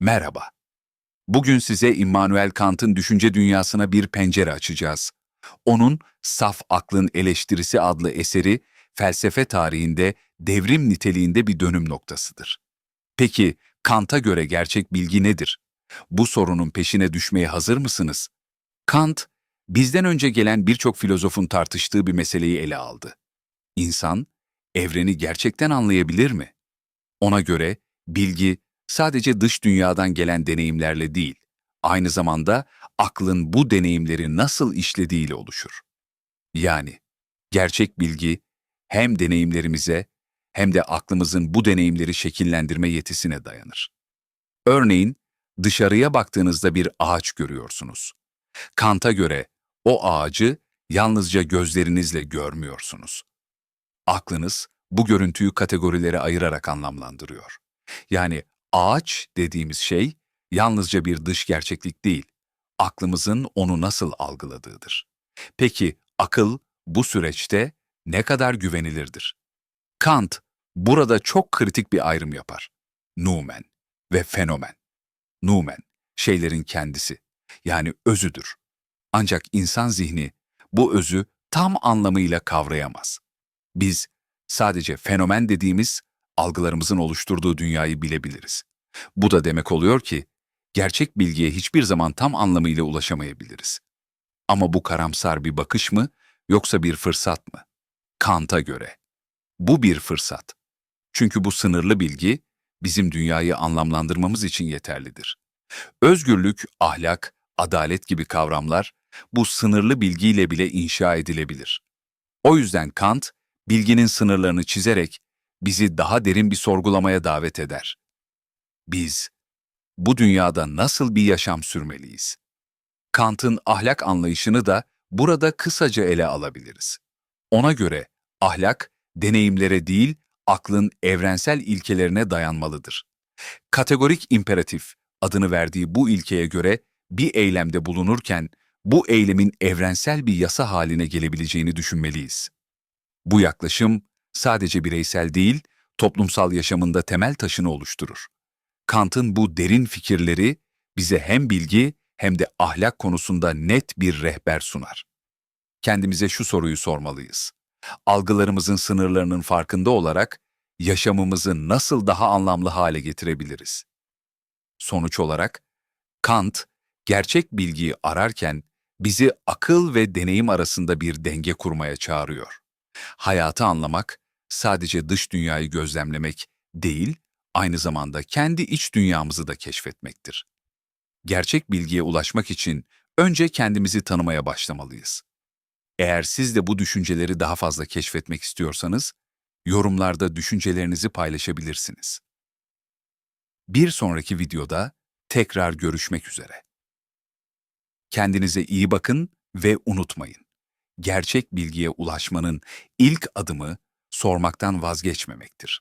Merhaba. Bugün size Immanuel Kant'ın düşünce dünyasına bir pencere açacağız. Onun Saf Aklın Eleştirisi adlı eseri felsefe tarihinde devrim niteliğinde bir dönüm noktasıdır. Peki Kant'a göre gerçek bilgi nedir? Bu sorunun peşine düşmeye hazır mısınız? Kant, bizden önce gelen birçok filozofun tartıştığı bir meseleyi ele aldı. İnsan, evreni gerçekten anlayabilir mi? Ona göre bilgi sadece dış dünyadan gelen deneyimlerle değil, aynı zamanda aklın bu deneyimleri nasıl işlediğiyle oluşur. Yani gerçek bilgi hem deneyimlerimize hem de aklımızın bu deneyimleri şekillendirme yetisine dayanır. Örneğin dışarıya baktığınızda bir ağaç görüyorsunuz. Kant'a göre o ağacı yalnızca gözlerinizle görmüyorsunuz. Aklınız bu görüntüyü kategorilere ayırarak anlamlandırıyor. Yani ağaç dediğimiz şey yalnızca bir dış gerçeklik değil, aklımızın onu nasıl algıladığıdır. Peki akıl bu süreçte ne kadar güvenilirdir? Kant burada çok kritik bir ayrım yapar. Numen ve fenomen. Numen, şeylerin kendisi, yani özüdür. Ancak insan zihni bu özü tam anlamıyla kavrayamaz. Biz sadece fenomen dediğimiz algılarımızın oluşturduğu dünyayı bilebiliriz. Bu da demek oluyor ki gerçek bilgiye hiçbir zaman tam anlamıyla ulaşamayabiliriz. Ama bu karamsar bir bakış mı yoksa bir fırsat mı? Kant'a göre. Bu bir fırsat. Çünkü bu sınırlı bilgi bizim dünyayı anlamlandırmamız için yeterlidir. Özgürlük, ahlak, adalet gibi kavramlar bu sınırlı bilgiyle bile inşa edilebilir. O yüzden Kant, bilginin sınırlarını çizerek bizi daha derin bir sorgulamaya davet eder. Biz bu dünyada nasıl bir yaşam sürmeliyiz? Kant'ın ahlak anlayışını da burada kısaca ele alabiliriz. Ona göre ahlak deneyimlere değil, aklın evrensel ilkelerine dayanmalıdır. Kategorik imperatif adını verdiği bu ilkeye göre bir eylemde bulunurken bu eylemin evrensel bir yasa haline gelebileceğini düşünmeliyiz. Bu yaklaşım sadece bireysel değil, toplumsal yaşamında temel taşını oluşturur. Kant'ın bu derin fikirleri bize hem bilgi hem de ahlak konusunda net bir rehber sunar. Kendimize şu soruyu sormalıyız. Algılarımızın sınırlarının farkında olarak yaşamımızı nasıl daha anlamlı hale getirebiliriz? Sonuç olarak Kant gerçek bilgiyi ararken bizi akıl ve deneyim arasında bir denge kurmaya çağırıyor. Hayatı anlamak sadece dış dünyayı gözlemlemek değil, aynı zamanda kendi iç dünyamızı da keşfetmektir. Gerçek bilgiye ulaşmak için önce kendimizi tanımaya başlamalıyız. Eğer siz de bu düşünceleri daha fazla keşfetmek istiyorsanız, yorumlarda düşüncelerinizi paylaşabilirsiniz. Bir sonraki videoda tekrar görüşmek üzere. Kendinize iyi bakın ve unutmayın. Gerçek bilgiye ulaşmanın ilk adımı sormaktan vazgeçmemektir.